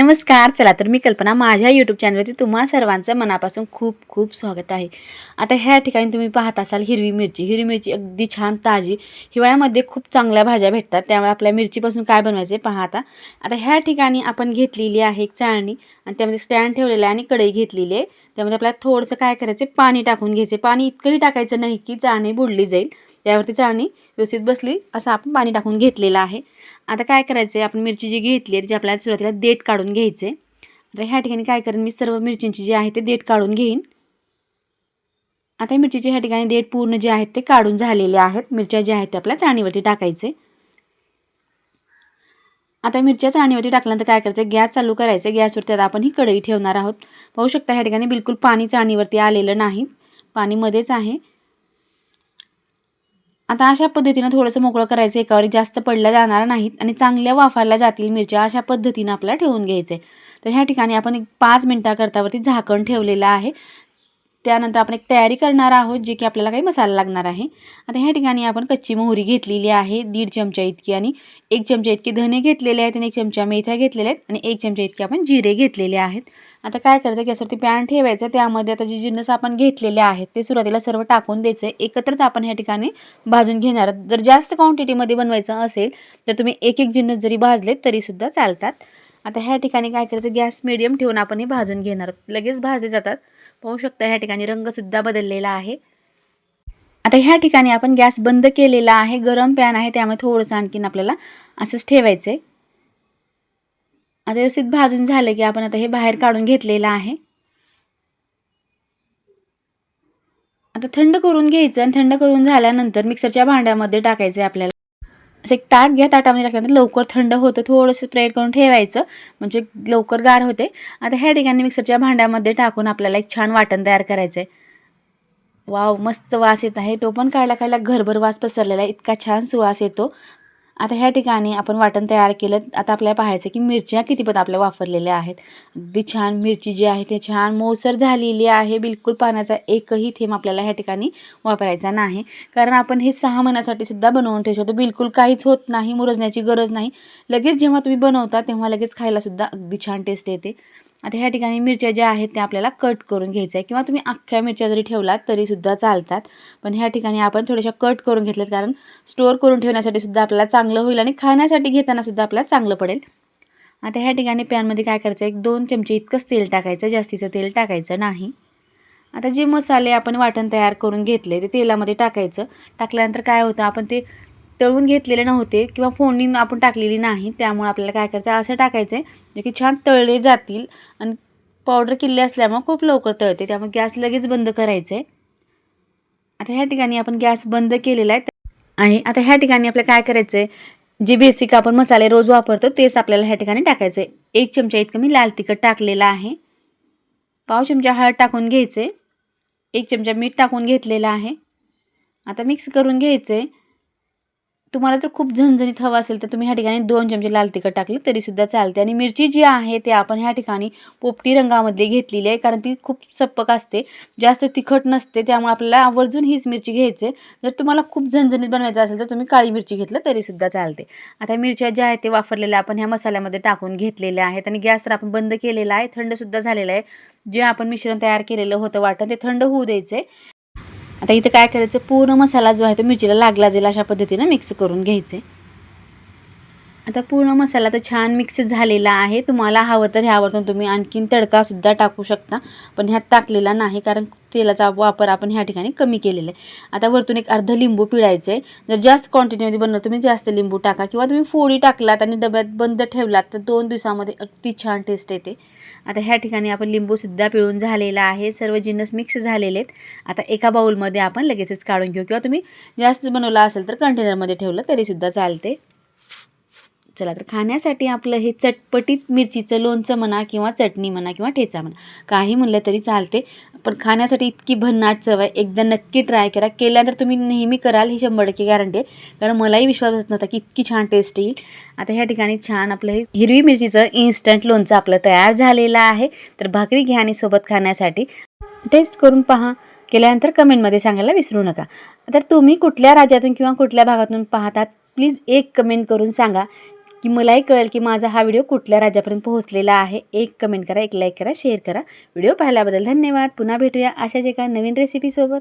नमस्कार चला तर मी कल्पना माझ्या यूट्यूब चॅनलवरती तुम्हा सर्वांचं मनापासून खूप खूप स्वागत आहे. आता ह्या ठिकाणी तुम्ही पाहत असाल हिरवी मिरची. हिरवी मिरची अगदी छान ताजी हिवाळ्यामध्ये खूप चांगल्या भाज्या भेटतात. त्यामुळे आपल्या मिरचीपासून काय बनवायचे पहा आता. आता ह्या ठिकाणी आपण घेतलेली आहे एक चाळणी आणि त्यामध्ये स्टँड ठेवलेलं आहे आणि कढई घेतलेली आहे. त्यामध्ये आपल्याला थोडंसं काय करायचं पाणी टाकून घ्यायचे पाणी इतकंही टाकायचं नाही की चाळणी बुडली जाईल. त्यावरती चाळणी व्यवस्थित बसली असं आपण पाणी टाकून घेतलेलं आहे. आता काय करायचं आहे आपण मिरची जी घेतली आहे त्याची आपल्याला सुरुवातीला देठ काढून घ्यायचे आता ह्या ठिकाणी काय करेन मी सर्व मिरचींची जी आहे ते देठ काढून घेईन. आता मिरचीचे ह्या ठिकाणी देठ पूर्ण जे आहेत ते काढून झालेले आहेत. मिरच्या ज्या आहेत ते आपल्या चाळणीवरती टाकायचे आता मिरच्या चाळणीवरती टाकल्यानंतर काय करायचं गॅस चालू करायचं गॅसवरती आता आपण ही कढई ठेवणार आहोत. पाहू शकता ह्या ठिकाणी बिलकुल पाणी चाळणीवरती आलेलं नाही. पाणी मध्येच आहे. आता अशा पद्धतीनं थोडंसं मोकळं करायचं एकावर जास्त पडल्या जाणार नाहीत आणि चांगल्या वाफारल्या जातील मिरच्या अशा पद्धतीनं आपल्याला ठेवून घ्यायचं आहे तर ह्या ठिकाणी आपण एक पाच मिनटाकरतावरती झाकण ठेवलेलं आहे. त्यानंतर आपण एक तयारी करणार आहोत जे की आपल्याला काही मसाला लागणार आहे. आता ह्या ठिकाणी आपण कच्ची मोहरी घेतलेली आहे दीड चमचा इतकी आणि एक चमचा इतके धने घेतलेले आहेत आणि एक चमचा मेथ्या घेतलेल्या आहेत आणि एक चमचा इतके आपण जिरे घेतलेले आहेत. आता काय करायचं गॅसवरती पॅन ठेवायचं त्यामध्ये आता जे जिन्नस आपण घेतलेले आहेत ते सुरुवातीला सर्व टाकून द्यायचं एकत्रच आपण ह्या ठिकाणी भाजून घेणार आहोत. जर जास्त क्वांटिटीमध्ये बनवायचं असेल तर तुम्ही एक एक जिन्नस जरी भाजलेत तरीसुद्धा चालतात. आता ह्या ठिकाणी काय करायचं? गॅस मिडियम ठेवून आपण हे भाजून घेणार. आहोत लगेच भाजले जातात. पाहू शकता ह्या ठिकाणी रंगसुद्धा बदललेला आहे. आता ह्या ठिकाणी आपण गॅस बंद केलेला आहे. गरम पॅन आहे. त्यामुळे थोडंसं आणखीन आपल्याला असंच ठेवायचं आहे आता व्यवस्थित भाजून झालं की आपण आता हे बाहेर काढून घेतलेलं आहे. आता थंड करून घ्यायचं आणि थंड करून झाल्यानंतर मिक्सरच्या भांड्यामध्ये टाकायचं आहे आपल्याला. असं एक ताट घ्या ताटामध्ये टाकल्यानंतर लवकर थंड होतं थोडंसं स्प्रेड करून ठेवायचं. म्हणजे लवकर गार होते. आता ह्या ठिकाणी मिक्सरच्या भांड्यामध्ये टाकून आपल्याला एक छान वाटण तयार करायचं आहे वाव मस्त वास येत आहे. तो पण काढला काढला घरभर वास पसरलेला आहे. इतका छान सुवास येतो. आता ह्या ठिकाणी आपण वाटण तयार केलं. आता आपल्याला पाहायचं की मिरच्या किती पद आपल्या वापरलेल्या आहेत. अगदी छान मिरची जी आहे ती छान मोसर झालेली आहे. बिलकुल पाण्याचा एकही थेंब आपल्याला ह्या ठिकाणी वापरायचा नाही. कारण आपण हे सहा महिन्यासाठी सुद्धा बनवून ठेवू शकतो बिलकुल काहीच होत नाही मुरजण्याची गरज नाही. लगेच जेव्हा तुम्ही बनवता तेव्हा लगेच खायलासुद्धा अगदी छान टेस्ट येते. आता ह्या ठिकाणी मिरच्या ज्या आहेत त्या आपल्याला कट करून घ्यायचं आहे किंवा तुम्ही अख्ख्या मिरच्या जरी ठेवलात तरीसुद्धा चालतात. पण ह्या ठिकाणी आपण थोड्याशा कट करून घेतल्यात कारण स्टोअर करून ठेवण्यासाठी सुद्धा आपल्याला चांगलं होईल आणि खाण्यासाठी घेताना सुद्धा आपल्याला चांगलं पडेल. आता ह्या ठिकाणी पॅनमध्ये काय करायचं एक दोन चमचे इतकंच तेल टाकायचं जास्तीचं तेल टाकायचं नाही. आता जे मसाले आपण वाटण तयार करून घेतले ते तेलामध्ये टाकायचं. टाकल्यानंतर काय होतं आपण ते तळून घेतलेले नव्हते किंवा फोडणी आपण टाकलेली नाही त्यामुळे आपल्याला काय करायचं असं टाकायचं आहे जे की छान तळले जातील आणि पावडर किल्ले असल्यामुळे खूप लवकर तळते त्यामुळे गॅस लगेच बंद करायचं आहे. आता ह्या ठिकाणी आपण गॅस बंद केलेला आहे. आणि आता ह्या ठिकाणी आपल्याला काय करायचं आहे जे बेसिक आपण मसाले रोज वापरतो तेच आपल्याला ह्या ठिकाणी टाकायचं आहे. एक चमचा इतकं मी लाल तिखट टाकलेलं आहे. पाव चमचा हळद टाकून घ्यायचे एक चमचा मीठ टाकून घेतलेलं आहे. आता मिक्स करून घ्यायचं आहे. तुम्हाला जर खूप झणझणीत हवं असेल तर तुम्ही ह्या ठिकाणी दोन चमचे लाल तिखट टाकले तरीसुद्धा चालते आणि मिरची जी आहे ते आपण ह्या ठिकाणी पोपटी रंगामध्ये घेतलेली आहे कारण ती खूप सप्पक असते. जास्त तिखट नसते त्यामुळे आपल्याला आवर्जून हीच मिरची घ्यायची जर तुम्हाला खूप झणझणीत बनवायचं असेल तर तुम्ही काळी मिरची घेतलं तरीसुद्धा चालते आता मिरच्या ज्या आहेत ते वापरलेल्या आपण ह्या मसाल्यामध्ये टाकून घेतलेल्या आहेत. आणि गॅस तर आपण बंद केलेला आहे थंडसुद्धा झालेलं आहे. जे आपण मिश्रण तयार केलेलं होतं वाटण ते थंड होऊ द्यायचं आहे आता इथं काय करायचं? पूर्ण मसाला जो आहे तो मिरचीला लागला जाईल अशा पद्धतीनं मिक्स करून घ्यायचे. आता पूर्ण मसाला तर छान मिक्स झालेला आहे. तुम्हाला हवं तर ह्यावरतून तुम्ही आणखीन तडकासुद्धा टाकू शकता. पण ह्यात टाकलेला नाही कारण तेलाचा वापर आपण ह्या ठिकाणी कमी केलेला आहे. आता वरतून एक अर्ध लिंबू पिळायचं आहे जर जास्त क्वांटिटीमध्ये बनलं तुम्ही जास्त लिंबू टाका. किंवा तुम्ही फोडी टाकलात आणि डब्यात बंद ठेवलात तर दोन दिवसामध्ये अगदी छान टेस्ट येते. आता ह्या ठिकाणी आपण लिंबूसुद्धा पिळून झालेला आहे. सर्व जिन्नस मिक्स झालेले आहेत. आता एका बाऊलमध्ये आपण लगेचच काढून घेऊ. किंवा तुम्ही जास्त बनवला असेल तर कंटेनरमध्ये ठेवलं तरीसुद्धा चालते. चला तर खाण्यासाठी आपलं हे चटपटीत मिरचीचं लोणचं म्हणा किंवा चटणी म्हणा किंवा ठेचा म्हणा काही म्हणलं तरी चालते. पण खाण्यासाठी इतकी भन्नाट चव आहे. एकदा नक्की ट्राय करा. केल्यानंतर तुम्ही नेहमी कराल ही शंभर टक्के गॅरंटी आहे. कारण मलाही विश्वास बसत नव्हता की इतकी छान टेस्ट येईल. आता ह्या ठिकाणी छान आपलं हे हिरवी मिरचीचं इन्स्टंट लोणचं आपलं तयार झालेलं आहे. तर भाकरी घ्या आणि सोबत खाण्यासाठी. टेस्ट करून पहा. केल्यानंतर कमेंटमध्ये सांगायला विसरू नका. तर तुम्ही कुठल्या राज्यातून किंवा कुठल्या भागातून पाहतात प्लीज एक कमेंट करून सांगा. की मलाही कळेल की माझा हा व्हिडिओ कुठल्या राज्यापर्यंत पोहोचलेला आहे. एक कमेंट करा एक लाईक करा शेअर करा. व्हिडिओ पाहिल्याबद्दल धन्यवाद. पुन्हा भेटूया अशाच एका नवीन रेसिपीसोबत